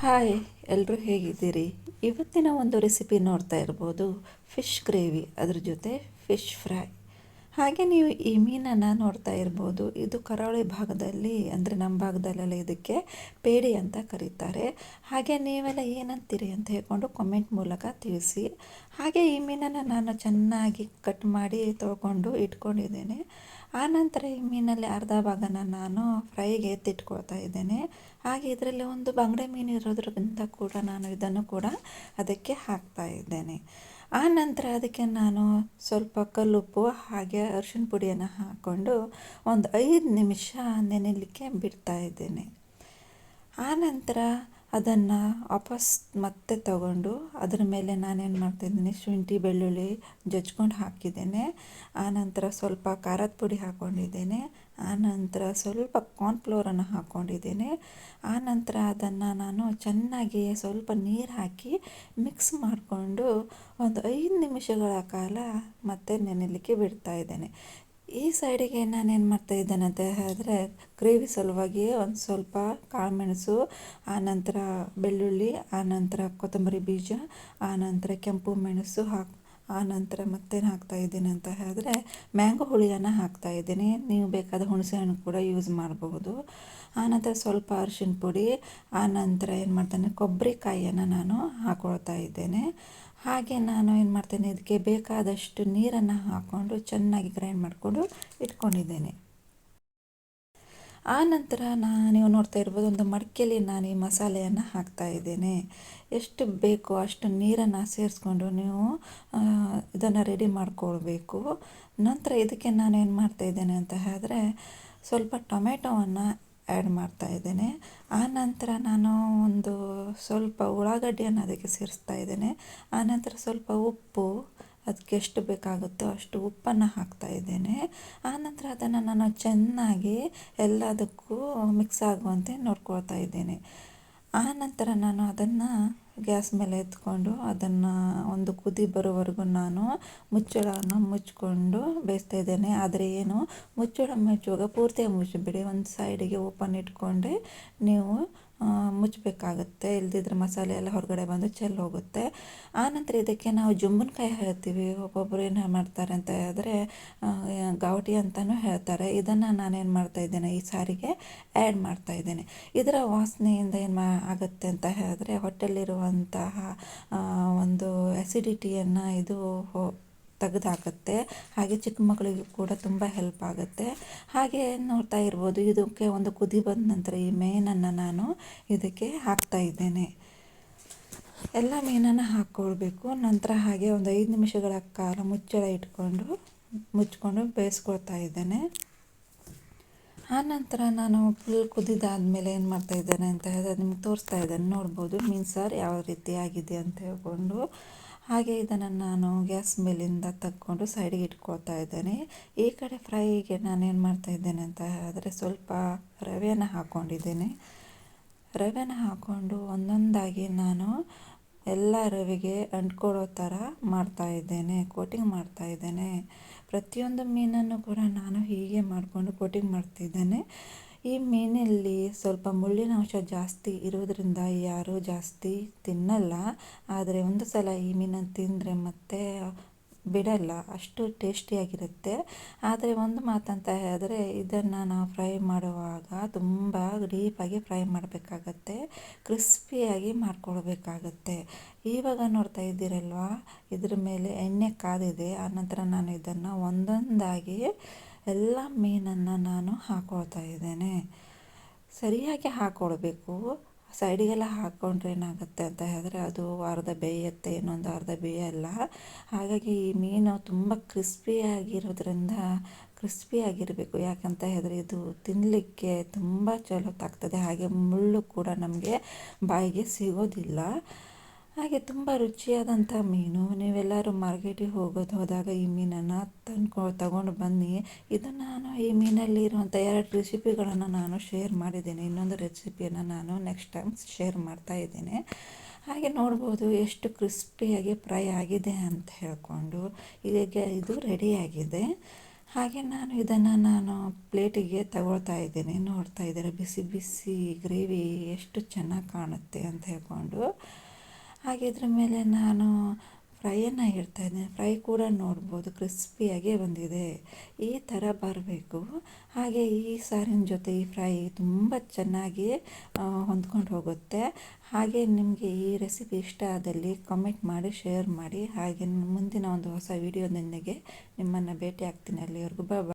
Hi ಎಲ್ಲರೂ ಹೇಗಿದ್ದೀರಿ? ಇವತ್ತಿನ ಒಂದು ರೆಸಿಪಿ ನೋಡ್ತಾ ಇರ್ಬೋದು, ಫಿಶ್ ಗ್ರೇವಿ, ಅದ್ರ ಜೊತೆ ಫಿಶ್ ಫ್ರೈ. ಹಾಗೆ ನೀವು ಈ ಮೀನನ್ನು ನೋಡ್ತಾ ಇರ್ಬೋದು, ಇದು ಕರಾವಳಿ ಭಾಗದಲ್ಲಿ, ಅಂದರೆ ನಮ್ಮ ಭಾಗದಲ್ಲೆಲ್ಲ ಇದಕ್ಕೆ ಪೇಡಿ ಅಂತ ಕರೀತಾರೆ. ಹಾಗೆ ನೀವೆಲ್ಲ ಏನಂತೀರಿ ಅಂತ ಹೇಳ್ಕೊಂಡು ಕಮೆಂಟ್ ಮೂಲಕ ತಿಳಿಸಿ. ಹಾಗೆ ಈ ಮೀನನ್ನು ನಾನು ಚೆನ್ನಾಗಿ ಕಟ್ ಮಾಡಿ ತೊಗೊಂಡು ಇಟ್ಕೊಂಡಿದ್ದೇನೆ. ಆನಂತರ ಈ ಮೀನಲ್ಲಿ ಅರ್ಧ ಭಾಗನ ನಾನು ಫ್ರೈಗೆ ಎತ್ತಿಟ್ಕೊಳ್ತಾ ಇದ್ದೇನೆ. ಹಾಗೆ ಇದರಲ್ಲಿ ಒಂದು ಬಂಗಡೆ ಮೀನು ಇರೋದ್ರಿಂದ ಕೂಡ ನಾನು ಇದನ್ನು ಕೂಡ ಅದಕ್ಕೆ ಹಾಕ್ತಾ ಇದ್ದೇನೆ. ಆ ನಂತರ ಅದಕ್ಕೆ ನಾನು ಸ್ವಲ್ಪ ಕಲ್ಲುಪ್ಪು ಹಾಗೆ ಅರಿಶಿಣ ಪುಡಿಯನ್ನು ಹಾಕ್ಕೊಂಡು ಒಂದು ಐದು ನಿಮಿಷ ನೆನೆಯಲಿಕ್ಕೆ ಬಿಡ್ತಾ ಇದ್ದೇನೆ. ಆನಂತರ ಅದನ್ನು ವಾಪಸ್ ಮತ್ತೆ ತಗೊಂಡು ಅದರ ಮೇಲೆ ನಾನೇನು ಮಾಡ್ತಿದ್ದೀನಿ, ಶುಂಠಿ, ಬೆಳ್ಳುಳ್ಳಿ ಜಜ್ಕೊಂಡು ಹಾಕಿದ್ದೇನೆ. ಆನಂತರ ಸ್ವಲ್ಪ ಖಾರದ ಪುಡಿ ಹಾಕ್ಕೊಂಡಿದ್ದೇನೆ ಆನಂತರ ಸ್ವಲ್ಪ ಕಾರ್ನ್ಫ್ಲೋರನ್ನು ಹಾಕ್ಕೊಂಡಿದ್ದೇನೆ ಆನಂತರ ಅದನ್ನು ನಾನು ಚೆನ್ನಾಗಿ ಸ್ವಲ್ಪ ನೀರು ಹಾಕಿ ಮಿಕ್ಸ್ ಮಾಡಿಕೊಂಡು ಒಂದು ಐದು ನಿಮಿಷಗಳ ಕಾಲ ಮತ್ತೆ ನೆನೆಯಲಿಕ್ಕೆ ಬಿಡ್ತಾ ಇದ್ದೇನೆ. ಈ ಸೈಡಿಗೆ ನಾನೇನು ಮಾಡ್ತಾ ಇದ್ದೇನೆ ಅಂತ ಹೇಳಿದ್ರೆ ಗ್ರೇವಿ ಸಲುವಾಗಿ ಒಂದು ಸ್ವಲ್ಪ ಕಾಳುಮೆಣಸು ಆನಂತರ ಬೆಳ್ಳುಳ್ಳಿ ಆನಂತರ ಕೊತ್ತಂಬರಿ ಬೀಜ ಆನಂತರ ಕೆಂಪು ಮೆಣಸು ಹಾಕಿ ಆನಂತರ ಮತ್ತೇನು ಹಾಕ್ತಾ ಇದ್ದೀನಿ ಅಂತ ಹೇಳಿದ್ರೆ ಮ್ಯಾಂಗೋ ಹುಳಿಯನ್ನು ಹಾಕ್ತಾ ಇದ್ದೀನಿ. ನೀವು ಬೇಕಾದ ಹುಣಸೆ ಹಣ್ಣು ಕೂಡ ಯೂಸ್ ಮಾಡಬಹುದು ಆನಂತರ ಸ್ವಲ್ಪ ಅರಿಶಿನ ಪುಡಿ ಆನಂತರ ಏನು ಮಾಡ್ತೇನೆ, ಕೊಬ್ಬರಿಕಾಯಿಯನ್ನು ನಾನು ಹಾಕೊಳ್ತಾ ಇದ್ದೇನೆ. ಹಾಗೆ ನಾನು ಏನು ಮಾಡ್ತೇನೆ, ಇದಕ್ಕೆ ಬೇಕಾದಷ್ಟು ನೀರನ್ನು ಹಾಕ್ಕೊಂಡು ಚೆನ್ನಾಗಿ ಗ್ರೈಂಡ್ ಮಾಡಿಕೊಂಡು ಇಟ್ಕೊಂಡಿದ್ದೇನೆ. ಆ ನಂತರ ನಾನು ನೀವು ನೋಡ್ತಾ ಇರ್ಬೋದು, ಒಂದು ಮಡಿಕೆಯಲ್ಲಿ ನಾನು ಈ ಮಸಾಲೆಯನ್ನು ಹಾಕ್ತಾ ಇದ್ದೇನೆ. ಎಷ್ಟು ಬೇಕೋ ಅಷ್ಟು ನೀರನ್ನು ಸೇರಿಸ್ಕೊಂಡು ನೀವು ಇದನ್ನು ರೆಡಿ ಮಾಡ್ಕೊಳ್ಬೇಕು. ನಂತರ ಇದಕ್ಕೆ ನಾನು ಏನು ಮಾಡ್ತಾ ಇದ್ದೇನೆ ಅಂತ ಹೇಳಿದ್ರೆ, ಸ್ವಲ್ಪ ಟೊಮೆಟೊವನ್ನು ಆ್ಯಡ್ ಮಾಡ್ತಾ ಇದ್ದೇನೆ. ಆನಂತರ ನಾನು ಒಂದು ಸ್ವಲ್ಪ ಉಳ್ಳಾಗಡ್ಡಿಯನ್ನು ಅದಕ್ಕೆ ಸೇರಿಸ್ತಾ ಇದ್ದೇನೆ. ಆನಂತರ ಸ್ವಲ್ಪ ಉಪ್ಪು, ಅದಕ್ಕೆ ಎಷ್ಟು ಬೇಕಾಗುತ್ತೋ ಅಷ್ಟು ಉಪ್ಪನ್ನು ಹಾಕ್ತಾ ಇದ್ದೇನೆ. ಆನಂತರ ಅದನ್ನು ನಾನು ಚೆನ್ನಾಗಿ ಎಲ್ಲದಕ್ಕೂ ಮಿಕ್ಸ್ ಆಗುವಂತೆ ನೋಡ್ಕೊಳ್ತಾ ಇದ್ದೇನೆ. ಆನಂತರ ನಾನು ಅದನ್ನು ಗ್ಯಾಸ್ ಮೇಲೆ ಎತ್ಕೊಂಡು ಅದನ್ನು ಒಂದು ಕುದಿ ಬರೋವರೆಗೂ ನಾನು ಮುಚ್ಚಳವನ್ನು ಮುಚ್ಚಿಕೊಂಡು ಬೇಯಿಸ್ತಾ ಇದ್ದೇನೆ. ಆದರೆ ಏನು, ಮುಚ್ಚಳ ಮುಚ್ಚುವಾಗ ಪೂರ್ತಿಯಾಗಿ ಮುಚ್ಚಿಬಿಡಿ. ಒಂದು ಸೈಡಿಗೆ ಓಪನ್ ಇಟ್ಕೊಂಡೆ. ನೀವು ಮುಚ್ಚಬೇಕಾಗತ್ತೆ. ಇಲ್ದಿದ್ರೆ ಮಸಾಲೆ ಎಲ್ಲ ಹೊರಗಡೆ ಬಂದು ಚೆಲ್ಲಿ ಹೋಗುತ್ತೆ. ಆನಂತರ ಇದಕ್ಕೆ ನಾವು ಜುಂಬನಕಾಯಿ ಹೇಳ್ತೀವಿ. ಒಬ್ಬೊಬ್ಬರು ಏನು ಮಾಡ್ತಾರೆ ಅಂತ ಹೇಳಿದ್ರೆ ಗಾವಟಿ ಅಂತಲೂ ಹೇಳ್ತಾರೆ. ಇದನ್ನು ನಾನೇನು ಮಾಡ್ತಾ ಇದ್ದೇನೆ, ಈ ಸಾರಿಗೆ ಆ್ಯಡ್ ಮಾಡ್ತಾ ಇದ್ದೇನೆ. ಇದರ ವಾಸನೆಯಿಂದ ಏನು ಮಾ, ಆಗುತ್ತೆ ಅಂತ ಹೇಳಿದ್ರೆ ಹೊಟ್ಟೆಲಿರುವಂತಹ ಒಂದು ಆ್ಯಸಿಡಿಟಿಯನ್ನು ಇದು ತೆಗೆದುಹಾಕುತ್ತೆ ಹಾಗೆ ಚಿಕ್ಕ ಮಕ್ಕಳಿಗೂ ಕೂಡ ತುಂಬ ಹೆಲ್ಪ್ ಆಗುತ್ತೆ. ಹಾಗೆ ನೋಡ್ತಾ ಇರ್ಬೋದು, ಇದಕ್ಕೆ ಒಂದು ಕುದಿ ಬಂದ ನಂತರ ಈ ಮೇನನ್ನು ನಾನು ಇದಕ್ಕೆ ಹಾಕ್ತಾ ಇದ್ದೇನೆ. ಎಲ್ಲ ಮೀನನ್ನು ಹಾಕ್ಕೊಳ್ಬೇಕು. ನಂತರ ಹಾಗೆ ಒಂದು ಐದು ನಿಮಿಷಗಳ ಕಾಲ ಮುಚ್ಚಳ ಇಟ್ಕೊಂಡು, ಮುಚ್ಕೊಂಡು ಬೇಯಿಸ್ಕೊಳ್ತಾ ಇದ್ದೇನೆ. ಆನಂತರ ನಾನು ಫುಲ್ ಕುದಿದಾದ್ಮೇಲೆ ಏನು ಮಾಡ್ತಾ ಇದ್ದೇನೆ ಅಂತ ಹೇಳಿದ್ರೆ ನಿಮ್ಗೆ ತೋರಿಸ್ತಾ ಇದ್ದೇನೆ. ನೋಡ್ಬೋದು ಮೀನು ಸಾರು ಯಾವ ರೀತಿ ಆಗಿದೆ ಅಂತ ಹೇಳ್ಕೊಂಡು. ಹಾಗೆ ಇದನ್ನು ನಾನು ಗ್ಯಾಸ್ ಮೇಲಿಂದ ತಕ್ಕೊಂಡು ಸೈಡಿಗೆ ಇಟ್ಕೊಳ್ತಾ ಇದ್ದೇನೆ. ಈ ಕಡೆ ಫ್ರೈಗೆ ನಾನೇನು ಮಾಡ್ತಾ ಇದ್ದೇನೆ ಅಂತ ಹೇಳಿದ್ರೆ ಸ್ವಲ್ಪ ರವೆಯನ್ನು ಹಾಕ್ಕೊಂಡಿದ್ದೇನೆ ರವೆನ ಹಾಕ್ಕೊಂಡು ಒಂದೊಂದಾಗಿ ನಾನು ಎಲ್ಲ ರವೆಗೆ ಅಂಟ್ಕೊಳ್ಳೋ ಥರ ಮಾಡ್ತಾ ಇದ್ದೇನೆ ಕೋಟಿಂಗ್ ಮಾಡ್ತಾ ಇದ್ದೇನೆ. ಪ್ರತಿಯೊಂದು ಮೀನನ್ನು ಕೂಡ ನಾನು ಹೀಗೆ ಮಾಡಿಕೊಂಡು ಕೋಟಿಂಗ್ ಮಾಡ್ತಿದ್ದೇನೆ. ಈ ಮೀನಲ್ಲಿ ಸ್ವಲ್ಪ ಮುಳ್ಳಿನ ಅಂಶ ಜಾಸ್ತಿ ಇರೋದರಿಂದ ಯಾರೂ ಜಾಸ್ತಿ ತಿನ್ನಲ್ಲ. ಆದರೆ ಒಂದು ಸಲ ಈ ಮೀನನ್ನು ತಿಂದರೆ ಮತ್ತೆ ಬಿಡಲ್ಲ. ಅಷ್ಟು ಟೇಸ್ಟಿಯಾಗಿರುತ್ತೆ. ಆದರೆ ಒಂದು ಮಾತಂತ ಹೇಳಿದ್ರೆ, ಇದನ್ನು ನಾವು ಫ್ರೈ ಮಾಡುವಾಗ ತುಂಬ ಡೀಪಾಗಿ ಫ್ರೈ ಮಾಡಬೇಕಾಗತ್ತೆ. ಕ್ರಿಸ್ಪಿಯಾಗಿ ಮಾಡ್ಕೊಳ್ಬೇಕಾಗತ್ತೆ. ಇವಾಗ ನೋಡ್ತಾ ಇದ್ದೀರಲ್ವಾ? ಇದ್ರ ಮೇಲೆ ಎಣ್ಣೆ ಕಾದಿದೆ. ಆನಂತರ ನಾನು ಇದನ್ನು ಒಂದೊಂದಾಗಿ ಎಲ್ಲ ಮೀನನ್ನು ನಾನು ಹಾಕ್ಕೊಳ್ತಾ ಇದ್ದೇನೆ. ಸರಿಯಾಗಿ ಹಾಕ್ಕೊಳ್ಬೇಕು ಸೈಡಿಗೆಲ್ಲ ಹಾಕ್ಕೊಂಡ್ರೆ ಏನಾಗುತ್ತೆ ಅಂತ ಹೇಳಿದ್ರೆ ಅದು ಅರ್ಧ ಬೇಯುತ್ತೆ ಇನ್ನೊಂದು ಅರ್ಧ ಬೇಯಲ್ಲ ಹಾಗಾಗಿ ಈ ಮೀನು ತುಂಬ ಕ್ರಿಸ್ಪಿಯಾಗಿರೋದ್ರಿಂದ ಕ್ರಿಸ್ಪಿಯಾಗಿರಬೇಕು ಯಾಕಂತ ಹೇಳಿದ್ರೆ ಇದು ತಿನ್ನಲಿಕ್ಕೆ ತುಂಬ ಚಲೋ ತಾಗ್ತದೆ ಹಾಗೆ ಮುಳ್ಳು ಕೂಡ ನಮಗೆ ಬಾಯಿಗೆ ಸಿಗೋದಿಲ್ಲ. ಹಾಗೆ ತುಂಬ ರುಚಿಯಾದಂಥ ಮೀನು. ನೀವೆಲ್ಲರೂ ಮಾರ್ಕೆಟಿಗೆ ಹೋಗೋದು ಹೋದಾಗ ಈ ಮೀನನ್ನು ತಂದ್ಕೊ, ತಗೊಂಡು ಬನ್ನಿ. ಇದು ನಾನು ಈ ಮೀನಲ್ಲಿ ಇರುವಂಥ ಎರಡು ರೆಸಿಪಿಗಳನ್ನು ನಾನು ಶೇರ್ ಮಾಡಿದ್ದೀನಿ. ಇನ್ನೊಂದು ರೆಸಿಪಿಯನ್ನು ನಾನು ನೆಕ್ಸ್ಟ್ ಟೈಮ್ ಶೇರ್ ಮಾಡ್ತಾ ಇದ್ದೀನಿ. ಹಾಗೆ ನೋಡ್ಬೋದು ಎಷ್ಟು ಕ್ರಿಸ್ಪಿಯಾಗಿ ಫ್ರೈ ಆಗಿದೆ ಅಂತ ಹೇಳಿಕೊಂಡು ಈಗ ಇದು ರೆಡಿಯಾಗಿದೆ. ಹಾಗೆ ನಾನು ಇದನ್ನು ನಾನು ಪ್ಲೇಟಿಗೆ ತಗೊಳ್ತಾ ಇದ್ದೀನಿ. ನೋಡ್ತಾ ಇದ್ದಾರೆ, ಬಿಸಿ ಬಿಸಿ ಗ್ರೇವಿ ಎಷ್ಟು ಚೆನ್ನಾಗಿ ಕಾಣುತ್ತೆ ಅಂತ ಹೇಳ್ಕೊಂಡು. ಹಾಗೆ ಇದ್ರ ಮೇಲೆ ನಾನು ಫ್ರೈಯನ್ನು ಇಡ್ತಾಯಿದ್ದೇನೆ ಫ್ರೈ ಕೂಡ ನೋಡ್ಬೋದು, ಕ್ರಿಸ್ಪಿಯಾಗೇ ಬಂದಿದೆ. ಈ ಥರ ಬರಬೇಕು. ಹಾಗೆ ಈ ಸಾರಿನ ಜೊತೆ ಈ ಫ್ರೈ ತುಂಬ ಚೆನ್ನಾಗಿ ಹೊಂದ್ಕೊಂಡು ಹೋಗುತ್ತೆ. ಹಾಗೆ ನಿಮಗೆ ಈ ರೆಸಿಪಿ ಇಷ್ಟ ಆದಲ್ಲಿ ಕಮೆಂಟ್ ಮಾಡಿ, ಶೇರ್ ಮಾಡಿ. ಹಾಗೆ ಮುಂದಿನ ಒಂದು ಹೊಸ ವಿಡಿಯೋದೊಂದಿಗೆ ನಿಮ್ಮನ್ನು ಭೇಟಿ ಆಗ್ತೀನಿ ಅಲ್ಲಿವರೆಗೂ. ಬಾಯ್